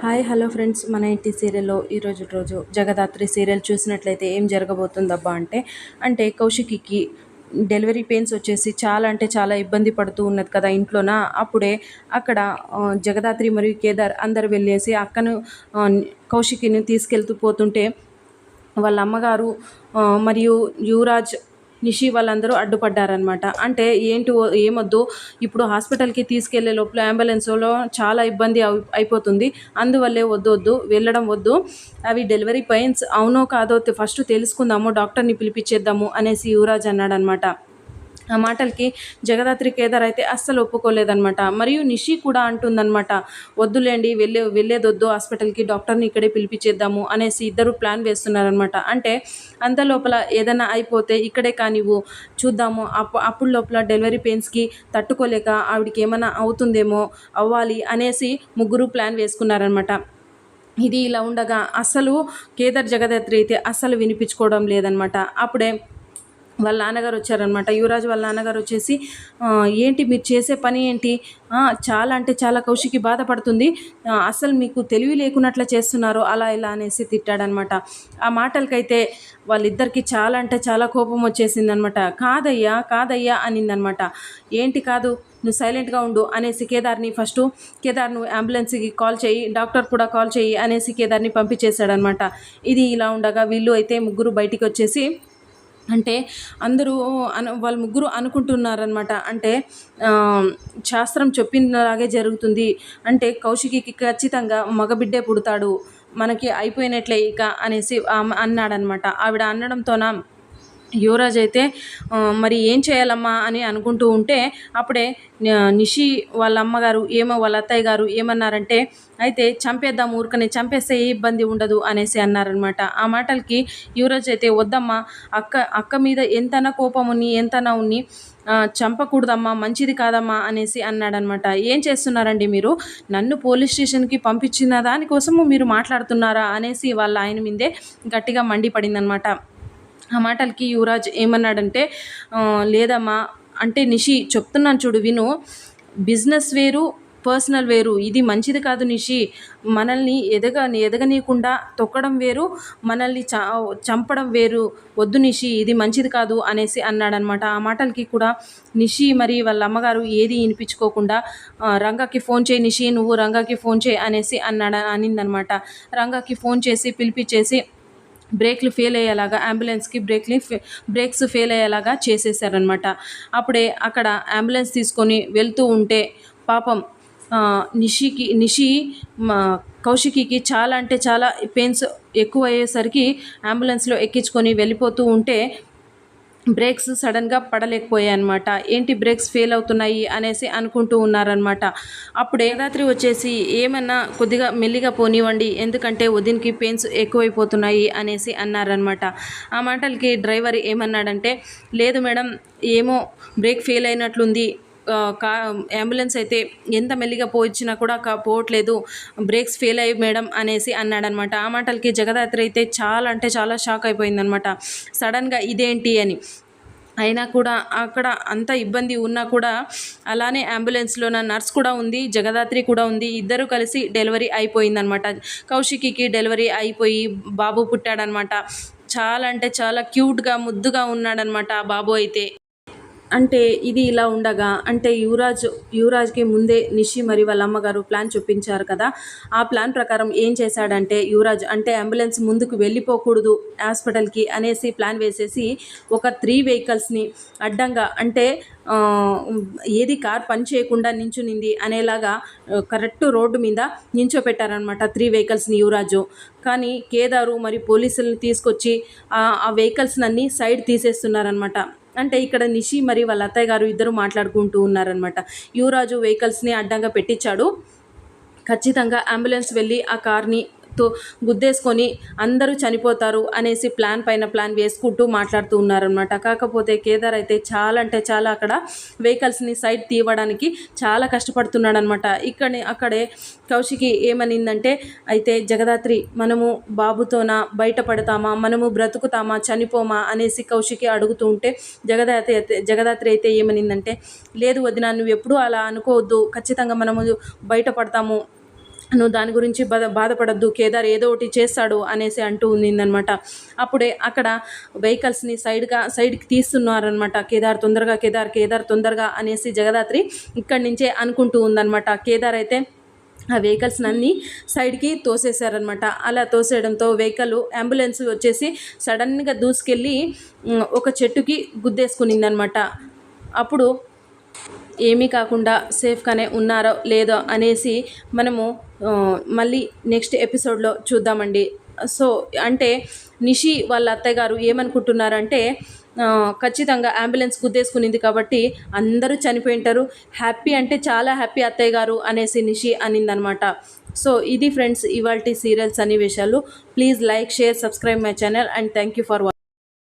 Hi hello friends. మన ఇంటి సీరియల్లో ఈరోజు రోజు జగదాత్రి సీరియల్ చూసినట్లయితే ఏం జరగబోతుందబ్బా అంటే అంటే కౌశికికి డెలివరీ పెయిన్స్ వచ్చేసి చాలా అంటే చాలా ఇబ్బంది పడుతూ ఉన్నది కదా ఇంట్లోన? అప్పుడే అక్కడ జగదాత్రి మరియు కేదార్ అందరు వెళ్ళేసి అక్కను కౌశికిని తీసుకెళ్తూ పోతుంటే వాళ్ళ అమ్మగారు మరియు యువరాజ్ నిషి వాళ్ళందరూ అడ్డుపడ్డారనమాట అంటే ఏంటి ఏమొద్దు ఇప్పుడు హాస్పిటల్కి తీసుకెళ్ళే లోపల అంబులెన్స్లో చాలా ఇబ్బంది అయిపోతుంది. అందువల్లే వద్దు వద్దు వెళ్ళడం వద్దు. అవి డెలివరీ పెయిన్స్ అవునో కాదో ఫస్ట్ తెలుసుకుందాము డాక్టర్ని పిలిపించేద్దాము అనేసి యువరాజ్ అన్నాడనమాట ఆ మాటలకి జగదాత్రి కేదార్ అయితే అస్సలు ఒప్పుకోలేదనమాట మరియు నిషి కూడా అంటుందన్నమాట వద్దులేండి వెళ్ళే వెళ్ళేదొద్దు హాస్పిటల్కి డాక్టర్ని ఇక్కడే పిలిపించేద్దాము అనేసి ఇద్దరు ప్లాన్ వేస్తున్నారనమాట అంటే అంత లోపల ఏదైనా అయిపోతే ఇక్కడే కానివ్వు చూద్దాము. అప్పు అప్పుడు లోపల డెలివరీ పెయిన్స్కి తట్టుకోలేక ఆవిడకి ఏమైనా అవుతుందేమో అవ్వాలి అనేసి ముగ్గురు ప్లాన్ వేసుకున్నారనమాట ఇది ఇలా ఉండగా అస్సలు కేదార్ జగదాత్రి అయితే అస్సలు వినిపించుకోవడం లేదనమాట అప్పుడే వాళ్ళ నాన్నగారు వచ్చారనమాట యువరాజ్ వాళ్ళ నాన్నగారు వచ్చేసి ఏంటి మీరు చేసే పని ఏంటి? చాలా అంటే చాలా కౌశికి బాధపడుతుంది. అసలు మీకు తెలివి లేకున్నట్ల చేస్తున్నారు. అలా ఇలా అనేసి తిట్టాడనమాట ఆ మాటలకైతే వాళ్ళిద్దరికి చాలా అంటే చాలా కోపం వచ్చేసిందనమాట కాదయ్యా కాదయ్యా అనిందనమాట ఏంటి కాదు నువ్వు సైలెంట్గా ఉండు అనేసి కేదార్ని ఫస్ట్ కేదార్ నువ్వు అంబులెన్స్కి కాల్ చేయి డాక్టర్ కూడా కాల్ చేయి అనేసి కేదార్ని పంపించేశాడనమాట ఇది ఇలా ఉండగా వీళ్ళు అయితే ముగ్గురు బయటికి వచ్చేసి అంటే అందరూ అను వాళ్ళ ముగ్గురు అనుకుంటున్నారనమాట అంటే శాస్త్రం చెప్పినలాగే జరుగుతుంది. అంటే కౌశికికి ఖచ్చితంగా మగబిడ్డే పుడతాడు. మనకి అయిపోయినట్లే ఇక అనేసి ఆమె అన్నాడనమాట ఆవిడ అనడంతోన యువరాజ్ అయితే మరి ఏం చేయాలమ్మా? అని అనుకుంటూ ఉంటే అప్పుడే నిషి వాళ్ళ అమ్మగారు ఏమో వాళ్ళ అత్తయ్య గారు ఏమన్నారంటే అయితే చంపేద్దాం ఊరికనే చంపేస్తే ఏ ఇబ్బంది ఉండదు అనేసి అన్నారనమాట ఆ మాటలకి యువరాజ్ అయితే వద్దమ్మా అక్క అక్క మీద ఎంతనా కోపం ఉన్ని ఎంతనా ఉన్ని చంపకూడదమ్మా మంచిది కాదమ్మా అనేసి అన్నాడనమాట ఏం చేస్తున్నారండి మీరు? నన్ను పోలీస్ స్టేషన్కి పంపించిన దానికోసము మీరు మాట్లాడుతున్నారా? అనేసి వాళ్ళ ఆయన మీదే గట్టిగా మండిపడిందనమాట ఆ మాటలకి యువరాజ్ ఏమన్నాడంటే లేదమ్మా అంటే నిషి చెప్తున్నాను చూడు విను. బిజినెస్ వేరు పర్సనల్ వేరు. ఇది మంచిది కాదు నిషి. మనల్ని ఎదగ ఎదగనీయకుండా తొక్కడం వేరు మనల్ని చ చంపడం వేరు. వద్దు నిషి ఇది మంచిది కాదు అనేసి అన్నాడనమాట ఆ మాటలకి కూడా నిషి మరి వాళ్ళ అమ్మగారు ఏది వినిపించుకోకుండా రంగాకి ఫోన్ చేయి నిషి నువ్వు రంగాకి ఫోన్ చేయి అనేసి అన్నాడ అనిందనమాట రంగాకి ఫోన్ చేసి పిలిపించేసి బ్రేక్లు ఫెయిల్ అయ్యేలాగా అంబులెన్స్కి బ్రేక్లు బ్రేక్స్ ఫెయిల్ అయ్యేలాగా చేసేసారనమాట అప్పుడే అక్కడ అంబులెన్స్ తీసుకొని వెళ్తూ ఉంటే పాపం నిషికి నిషి మా కౌశికికి చాలా అంటే చాలా పెయిన్స్ ఎక్కువ అయ్యేసరికి అంబులెన్స్లో ఎక్కించుకొని వెళ్ళిపోతూ ఉంటే బ్రేక్స్ సడన్గా పడలేకపోయాయి అనమాట ఏంటి బ్రేక్స్ ఫెయిల్ అవుతున్నాయి అనేసి అనుకుంటూ ఉన్నారనమాట అప్పుడు ఏదాత్రి వచ్చేసి ఏమన్నా కొద్దిగా మెల్లిగా పోనివ్వండి ఎందుకంటే వదినికి పెయిన్స్ ఎక్కువైపోతున్నాయి అనేసి అన్నారనమాట ఆ మాటలకి డ్రైవర్ ఏమన్నాడంటే లేదు మేడం ఏమో బ్రేక్ ఫెయిల్ అయినట్లుంది కా అంబులెన్స్ అయితే ఎంత మెల్లిగా పోయించినా కూడా కా- పోవట్లేదు. బ్రేక్స్ ఫెయిల్ అయ్యి మేడం అనేసి అన్నాడనమాట. ఆ మాటలకి జగదాత్రి అయితే చాలా అంటే చాలా షాక్ అయిపోయిందనమాట. సడన్గా ఇదేంటి అని. అయినా కూడా అక్కడ అంత ఇబ్బంది ఉన్నా కూడా అలానే అంబులెన్స్లో నా నర్స్ కూడా ఉంది జగదాత్రి కూడా ఉంది. ఇద్దరు కలిసి డెలివరీ అయిపోయిందనమాట. కౌశికికి డెలివరీ అయిపోయి బాబు పుట్టాడనమాట. చాలా అంటే చాలా క్యూట్గా ముద్దుగా ఉన్నాడనమాట ఆ బాబు అయితే. అంటే ఇది ఇలా ఉండగా అంటే యువరాజ్ యువరాజ్కి ముందే నిషి మరి వాళ్ళ అమ్మగారు ప్లాన్ చూపించారు కదా. ఆ ప్లాన్ ప్రకారం ఏం చేశాడంటే యువరాజ్ అంటే అంబులెన్స్ ముందుకు వెళ్ళిపోకూడదు హాస్పిటల్కి అనేసి ప్లాన్ వేసేసి ఒక త్రీ వెహికల్స్ని అడ్డంగా అంటే ఏది కార్ పని చేయకుండా నించునింది అనేలాగా కరెక్ట్ రోడ్డు మీద నించోపెట్టారనమాట త్రీ వెహికల్స్ని యువరాజు. కానీ కేదారు మరి పోలీసులను తీసుకొచ్చి ఆ వెహికల్స్ని అన్నీ అన్ని సైడ్ తీసేస్తున్నారనమాట అంటే ఇక్కడ నిషి మరి వాళ్ళ అత్తయ్య గారు ఇద్దరు మాట్లాడుకుంటూ ఉన్నారనమాట యువరాజు వెహికల్స్ని అడ్డంగా పెట్టించాడు. ఖచ్చితంగా అంబులెన్స్ వెళ్ళి ఆ కార్ని తో గుద్దేసుకొని అందరూ చనిపోతారు అనేసి ప్లాన్ పైన ప్లాన్ వేసుకుంటూ మాట్లాడుతూ ఉన్నారనమాట కాకపోతే కేదార్ అయితే చాలా అంటే చాలా అక్కడ వెహికల్స్ని సైడ్ తీయడానికి చాలా కష్టపడుతున్నాడు అనమాట ఇక్కడే అక్కడే కౌశికి ఏమనిందంటే అయితే జగదాత్రి మనము బాబుతోన బయటపడతామా? మనము బ్రతుకుతామా? చనిపోమా? అనేసి కౌశికి అడుగుతూ ఉంటే జగదాత్రి అయితే జగదాత్రి అయితే ఏమనిందంటే లేదు వదిన నువ్వు ఎప్పుడూ అలా అనుకోవద్దు. ఖచ్చితంగా మనము బయటపడతాము. నువ్వు దాని గురించి బాధ బాధపడద్దు కేదార్ ఏదో ఒకటి చేస్తాడు అనేసి అంటూ ఉందనమాట అప్పుడే అక్కడ వెహికల్స్ని సైడ్గా సైడ్కి తీస్తున్నారనమాట కేదార్ తొందరగా కేదార్ కేదార్ తొందరగా అనేసి జగదాత్రి ఇక్కడి నుంచే అనుకుంటూ ఉందనమాట కేదార్ అయితే ఆ వెహికల్స్ అన్నీ సైడ్కి తోసేశారనమాట అలా తోసేయడంతో వెహికల్ అంబులెన్స్ వచ్చేసి సడన్గా దూసుకెళ్ళి ఒక చెట్టుకి గుద్దేసుకునిందనమాట అప్పుడు ఏమీ కాకుండా సేఫ్గానే ఉన్నారో లేదో అనేసి మనము మళ్ళీ నెక్స్ట్ ఎపిసోడ్లో చూద్దామండి. సో అంటే నిషి వాళ్ళ అత్తగారు ఏమనుకుంటున్నారంటే ఖచ్చితంగా అంబులెన్స్ గుద్దేసుకునింది కాబట్టి అందరూ చనిపోయింటారు హ్యాపీ అంటే చాలా హ్యాపీ అత్తయ్య గారు అనేసి నిషి అనిందనమాట. సో ఇది ఫ్రెండ్స్ ఇవాల్టి సీరియల్స్ సన్నివేశాలు. Please like share subscribe my channel and thank you for